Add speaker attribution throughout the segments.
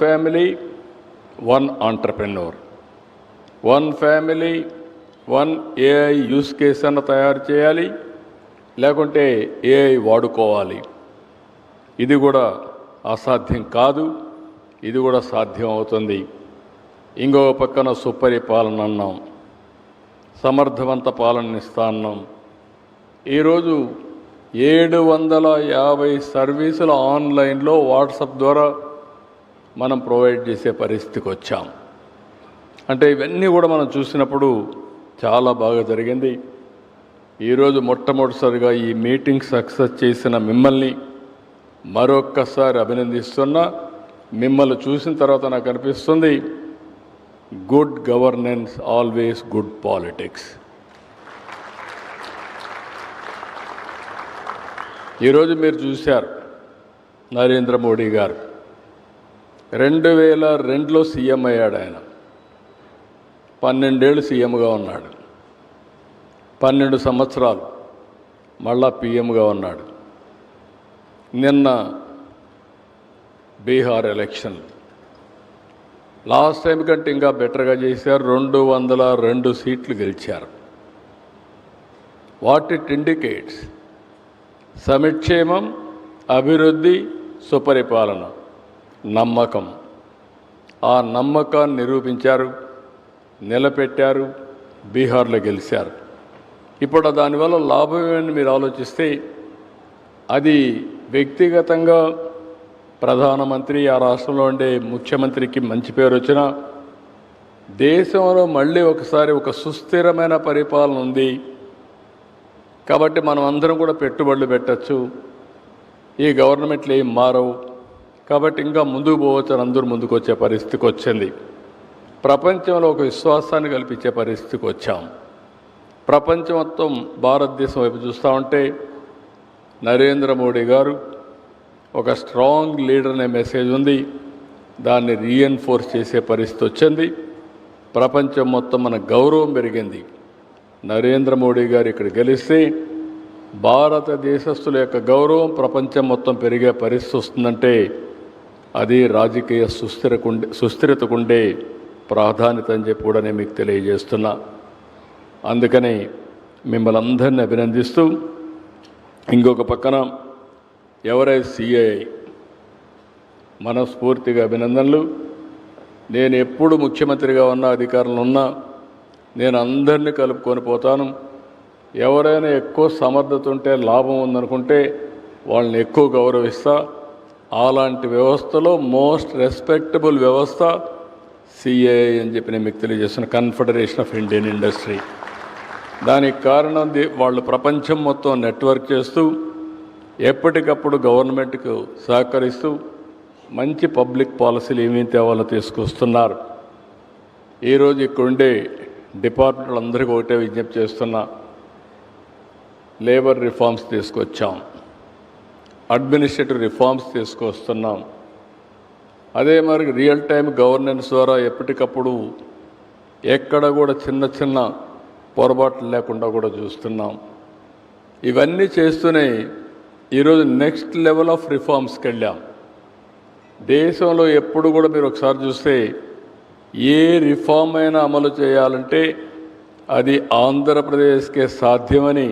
Speaker 1: Family one entrepreneur one family one AI use case అన్న తయారు చేయాలి లేకుంటే ఏఐ వాడుకోవాలి. ఇది కూడా అసాధ్యం కాదు ఇది కూడా సాధ్యం అవుతుంది. ఇంకో పక్కన సుపరిపాలన అన్నాం సమర్థవంత పాలన ఇస్తా అన్నాం ఈరోజు ఏడు వందల యాభై సర్వీసులు ఆన్లైన్లో వాట్సాప్ ద్వారా మనం ప్రొవైడ్ చేసే పరిస్థితికి వచ్చాం. అంటే ఇవన్నీ కూడా మనం చూసినప్పుడు చాలా బాగా జరిగింది. ఈరోజు మొట్టమొదటిసారిగా ఈ మీటింగ్ సక్సెస్ చేసిన మిమ్మల్ని మరొక్కసారి అభినందిస్తున్నా. మిమ్మల్ని చూసిన తర్వాత నాకు అనిపిస్తుంది good governance always good politics ఈరోజు మీరు చూశారు నరేంద్ర మోడీ గారు. రెండు వేల రెండులో సీఎం అయ్యాడు ఆయన. పన్నెండేళ్ళు సీఎంగా ఉన్నాడు. పన్నెండు సంవత్సరాలు మళ్ళా పీఎంగా ఉన్నాడు. నిన్న బీహార్ ఎలక్షన్. లాస్ట్ టైం కంటే ఇంకా బెటర్గా చేశారు. రెండు వందల రెండు సీట్లు గెలిచారు. What it indicates. సమిక్షేమం అభివృద్ధి సుపరిపాలన. నమ్మకం. ఆ నమ్మకాన్ని నిరూపించారు నిలబెట్టారు బీహార్లో గెలిచారు. ఇప్పుడు దానివల్ల లాభం ఏమని మీరు ఆలోచిస్తే అది వ్యక్తిగతంగా ప్రధానమంత్రి ఆ రాష్ట్రంలో ఉండే ముఖ్యమంత్రికి మంచి పేరు వచ్చినా దేశంలో మళ్ళీ ఒకసారి ఒక సుస్థిరమైన పరిపాలన ఉంది. కాబట్టి మనం అందరం కూడా పెట్టుబడులు పెట్టచ్చు. ఈ గవర్నమెంట్లు ఏం మారవు. కాబట్టి ఇంకా ముందుకు పోవచ్చు అందరూ ముందుకు వచ్చే పరిస్థితికి వచ్చింది. ప్రపంచంలో ఒక విశ్వాసాన్ని కల్పించే పరిస్థితికి వచ్చాం. ప్రపంచం మొత్తం భారతదేశం వైపు చూస్తూ ఉంటే నరేంద్ర మోడీ గారు ఒక స్ట్రాంగ్ లీడర్ అనే మెసేజ్ ఉంది. దాన్ని రీఎన్ఫోర్స్ చేసే పరిస్థితి వచ్చింది. ప్రపంచం మొత్తం మన గౌరవం పెరిగింది. నరేంద్ర మోడీ గారు ఇక్కడ గెలిస్తే భారతదేశస్తుల యొక్క గౌరవం ప్రపంచం మొత్తం పెరిగే పరిస్థితి వస్తుందంటే అది రాజకీయ సుస్థిరకుండే సుస్థిరతకుండే ప్రాధాన్యత అని చెప్పి కూడా నేను మీకు తెలియజేస్తున్నా. అందుకని మిమ్మల్ని అందరినీ అభినందిస్తూ ఇంకొక పక్కన ఎవరైతే సిఐ మనస్ఫూర్తిగా అభినందనలు. నేను ఎప్పుడు ముఖ్యమంత్రిగా ఉన్న అధికారంలో ఉన్నా నేను అందరినీ కలుపుకొని పోతాను. ఎవరైనా ఎక్కువ సమర్థత ఉంటే లాభం ఉందనుకుంటే వాళ్ళని ఎక్కువ గౌరవిస్తా. అలాంటి వ్యవస్థలో మోస్ట్ రెస్పెక్టబుల్ వ్యవస్థ సిఏఐ అని చెప్పి నేను మీకు తెలియజేస్తున్న కన్ఫెడరేషన్ ఆఫ్ ఇండియన్ ఇండస్ట్రీ దానికి కారణం వాళ్ళు ప్రపంచం మొత్తం నెట్వర్క్ చేస్తూ ఎప్పటికప్పుడు గవర్నమెంట్కు సహకరిస్తూ మంచి పబ్లిక్ పాలసీలు ఏమేమి తేవాలో తీసుకొస్తున్నారు. ఈరోజు ఇక్కడుండే డిపార్ట్మెంట్లు అందరికీ ఒకటే విజ్ఞప్తి చేస్తున్నా లేబర్ రిఫార్మ్స్ తీసుకొచ్చాం. అడ్మినిస్ట్రేటివ్ రిఫార్మ్స్ తీసుకొస్తున్నాం. అదే మరి రియల్ టైం గవర్నెన్స్ ద్వారా ఎప్పటికప్పుడు ఎక్కడ కూడా చిన్న చిన్న పొరపాట్లు లేకుండా కూడా చూస్తున్నాం. ఇవన్నీ చేస్తూనే ఈరోజు నెక్స్ట్ లెవెల్ ఆఫ్ రిఫార్మ్స్కి వెళ్ళాం. దేశంలో ఎప్పుడు కూడా మీరు ఒకసారి చూస్తే ఏ రిఫార్మ్ అయినా అమలు చేయాలంటే అది ఆంధ్రప్రదేశ్కే సాధ్యమని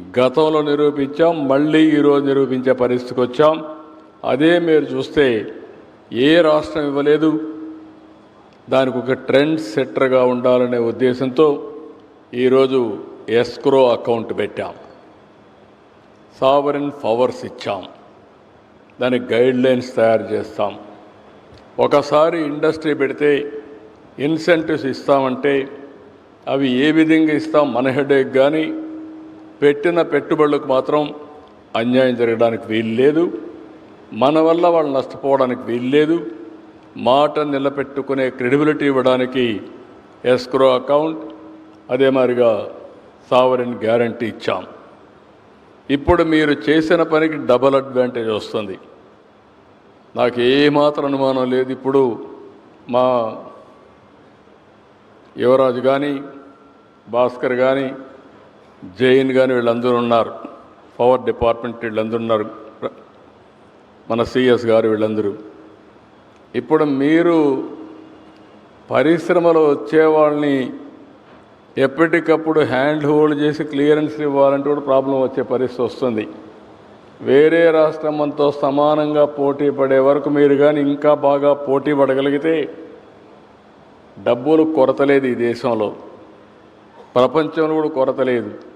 Speaker 1: గతంలో నిరూపించాం మళ్ళీ ఈరోజు నిరూపించే పరిస్థితికి వచ్చాం. అదే మీరు చూస్తే ఏ రాష్ట్రం ఇవ్వలేదు. దానికి ఒక ట్రెండ్ సెట్టర్గా ఉండాలనే ఉద్దేశంతో ఈరోజు ఎస్క్రో అకౌంట్ పెట్టాం. సావరిన్ పవర్స్ ఇచ్చాం. దానికి గైడ్ లైన్స్ తయారు చేస్తాం. ఒకసారి ఇండస్ట్రీ పెడితే ఇన్సెంటివ్స్ ఇస్తామంటే అవి ఏ విధంగా ఇస్తాం మన హెడేక్ కానీ పెట్టిన పెట్టుబడులకు మాత్రం అన్యాయం జరగడానికి వీలు లేదు మన వల్ల వాళ్ళు నష్టపోవడానికి వీలు లేదు మాట నిలబెట్టుకునే క్రెడిబిలిటీ ఇవ్వడానికి ఎస్క్రో అకౌంట్ అదే మాదిరిగా సావరిన్ గ్యారంటీ ఇచ్చాం. ఇప్పుడు మీరు చేసిన పనికి డబల్ అడ్వాంటేజ్ వస్తుంది. నాకు ఏమాత్రం అనుమానం లేదు. ఇప్పుడు మా యువరాజు కానీ భాస్కర్ కానీ జైన్ కానీ వీళ్ళందరూ ఉన్నారు. పవర్ డిపార్ట్మెంట్ వీళ్ళందరూ ఉన్నారు. మన సిఎస్ గారు వీళ్ళందరూ. ఇప్పుడు మీరు పరిశ్రమలో వచ్చే వాళ్ళని ఎప్పటికప్పుడు హ్యాండ్ హోల్డ్ చేసి క్లియరెన్స్ ఇవ్వాలంటే కూడా ప్రాబ్లం వచ్చే పరిస్థితి వస్తుంది. వేరే రాష్ట్రమంతో సమానంగా పోటీ పడే వరకు మీరు కానీ ఇంకా బాగా పోటీ పడగలిగితే డబ్బులు కొరత లేదు ఈ దేశంలో. ప్రపంచంలో కూడా కొరత లేదు.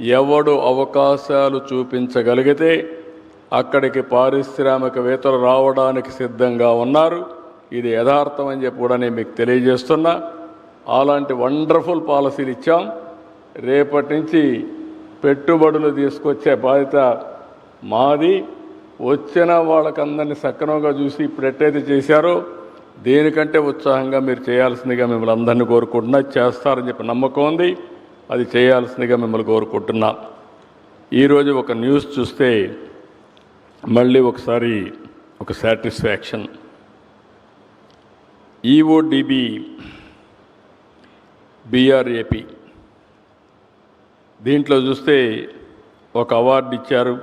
Speaker 1: ఎవడు అవకాశాలు చూపించగలిగితే అక్కడికి పారిశ్రామికవేత్తలు రావడానికి సిద్ధంగా ఉన్నారు. ఇది యథార్థం అని చెప్పి కూడా నేను మీకు తెలియజేస్తున్నా. అలాంటి వండర్ఫుల్ పాలసీలు ఇచ్చాం. రేపటి నుంచి పెట్టుబడులు తీసుకొచ్చే బాధ్యత మాది. వచ్చిన వాళ్ళకందరినీ సక్రమంగా చూసి ఇప్పుడు ఎట్టయితే చేశారో దేనికంటే ఉత్సాహంగా మీరు చేయాల్సిందిగా మిమ్మల్ని అందరినీ కోరుకుంటున్నా. చేస్తారని చెప్పి నమ్మకం ఉంది. అది చేయాల్సిందిగా మిమ్మల్ని కోరుకుంటున్నా. ఈరోజు ఒక న్యూస్ చూస్తే మళ్ళీ ఒకసారి ఒక సాటిస్ఫాక్షన్. ఈఓడిబి బీఆర్ఏపి దీంట్లో చూస్తే ఒక అవార్డు ఇచ్చారు.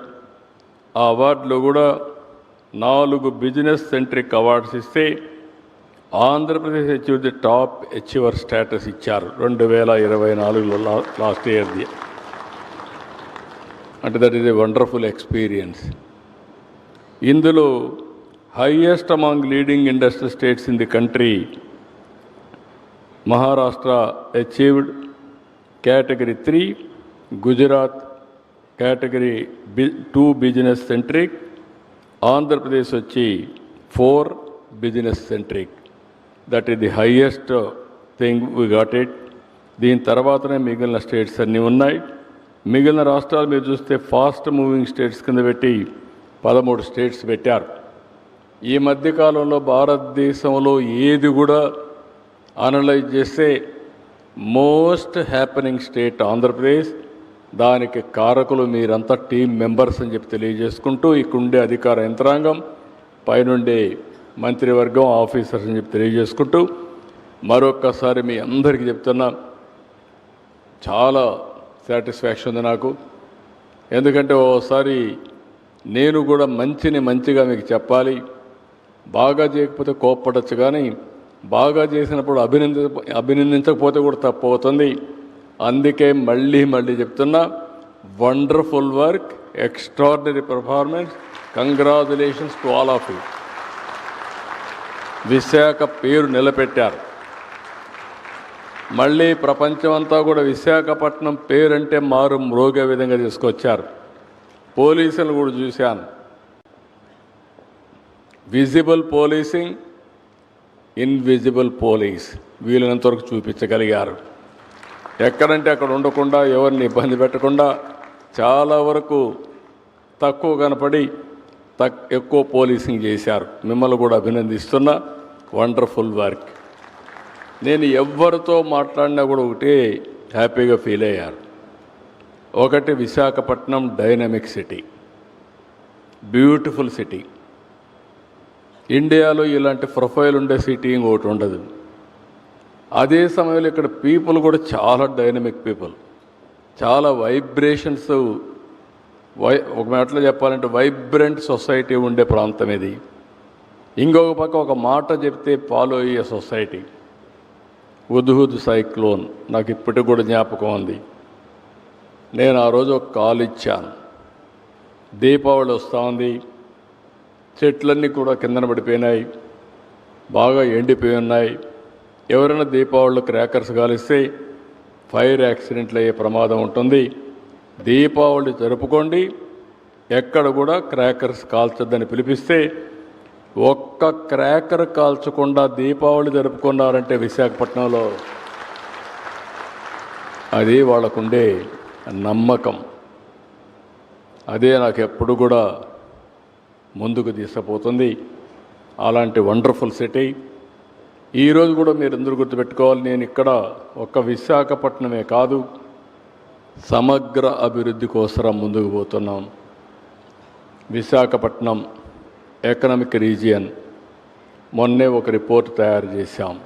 Speaker 1: ఆ అవార్డులో కూడా నాలుగు బిజినెస్ సెంట్రిక్ అవార్డ్స్ ఇస్తే Andhra Pradesh achieve the top achiever status ఇచ్చారు రెండు వేల ఇరవై నాలుగులో లాస్ట్ ఇయర్ది. అంటే that is a wonderful experience ఇందులో highest among leading industrial states in the country Maharashtra achieved category three Gujarat category B two business centric Andhra Pradesh వచ్చి four business centric that is the highest thing we got it దీని తర్వాతనే మిగిలిన states అన్నీ ఉన్నాయి. మిగిలిన రాష్ట్రాలు మీరు చూస్తే ఫాస్ట్ మూవింగ్ స్టేట్స్ కింద పెట్టి పదమూడు స్టేట్స్ పెట్టారు. ఈ మధ్యకాలంలో భారతదేశంలో ఏది కూడా అనలైజ్ చేస్తే మోస్ట్ హ్యాపెనింగ్ స్టేట్ ఆంధ్రప్రదేశ్. దానికి కారకులు మీరంతా టీం మెంబర్స్ అని చెప్పి తెలియజేసుకుంటూ ఇక్కడుండే అధికార యంత్రాంగం పైనుండే మంత్రివర్గం ఆఫీసర్స్ అని చెప్పి తెలియజేసుకుంటూ మరొక్కసారి మీ అందరికీ చెప్తున్నా చాలా సాటిస్ఫాక్షన్ ఉంది నాకు. ఎందుకంటే ఓసారి నేను కూడా మంచిని మంచిగా మీకు చెప్పాలి బాగా చేయకపోతే కోప్పడచ్చు కానీ బాగా చేసినప్పుడు అభినంద అభినందించకపోతే కూడా తప్పు అవుతుంది. అందుకే మళ్ళీ మళ్ళీ చెప్తున్నా wonderful work extraordinary performance congratulations to all of you. Visakha పేరు నిలబెట్టారు. మళ్ళీ ప్రపంచమంతా కూడా విశాఖపట్నం పేరంటే మారు మ్రోగే విధంగా తీసుకొచ్చారు. పోలీసులు కూడా చూశాను. విజిబుల్ పోలీసింగ్ ఇన్విజిబుల్ పోలీస్ వీలైనంత వరకు చూపించగలిగారు. ఎక్కడంటే అక్కడ ఉండకుండా ఎవరిని ఇబ్బంది పెట్టకుండా చాలా వరకు తక్కువ కనపడి తక్ ఎక్కువ పోలీసింగ్ చేశారు. మిమ్మల్ని కూడా అభినందిస్తున్నా వండర్ఫుల్ వర్క్. నేను ఎవరితో మాట్లాడినా కూడా ఒకటే హ్యాపీగా ఫీల్ అయ్యారు. ఒకటి Visakhapatnam dynamic city. Beautiful city. ఇండియాలో ఇలాంటి ప్రొఫైల్ ఉండే సిటీ ఇంకోటి ఉండదు. అదే సమయంలో ఇక్కడ పీపుల్ కూడా చాలా డైనమిక్ పీపుల్. చాలా వైబ్రేషన్స్ వై ఒక మాటలో చెప్పాలంటే వైబ్రెంట్ సొసైటీ ఉండే ప్రాంతం ఇది. ఇంకొక పక్క ఒక మాట చెప్తే ఫాలో అయ్యే సొసైటీ. ఉద్హుద్ సైక్లోన్ నాకు ఇప్పటికి కూడా జ్ఞాపకం ఉంది. నేను ఆ రోజు ఒక కాల్ ఇచ్చాను. దీపావళి వస్తూ ఉంది. చెట్లన్నీ కూడా కిందన పడిపోయినాయి. బాగా ఎండిపోయి ఉన్నాయి. ఎవరైనా దీపావళిలో క్రాకర్స్ కాలిస్తే ఫైర్ యాక్సిడెంట్లు అయ్యే ప్రమాదం ఉంటుంది. దీపావళి జరుపుకోండి. ఎక్కడ కూడా క్రాకర్స్ కాల్చొద్దని పిలిపిస్తే ఒక్క క్రాకర్ కాల్చకుండా దీపావళి జరుపుకున్నారంటే విశాఖపట్నంలో అది వాళ్ళకుండే నమ్మకం. అదే నాకు ఎప్పుడు కూడా ముందుకు తీసుకుపోతుంది. అలాంటి వండర్ఫుల్ సిటీ. ఈరోజు కూడా మీరు అందరూ గుర్తుపెట్టుకోవాలి నేను ఇక్కడ ఒక్క విశాఖపట్నమే కాదు. సమగ్ర అభివృద్ధి కోసం ముందుకు పోతున్నాం. Visakhapatnam economic region. మొన్నే ఒక రిపోర్ట్ తయారు చేశాం.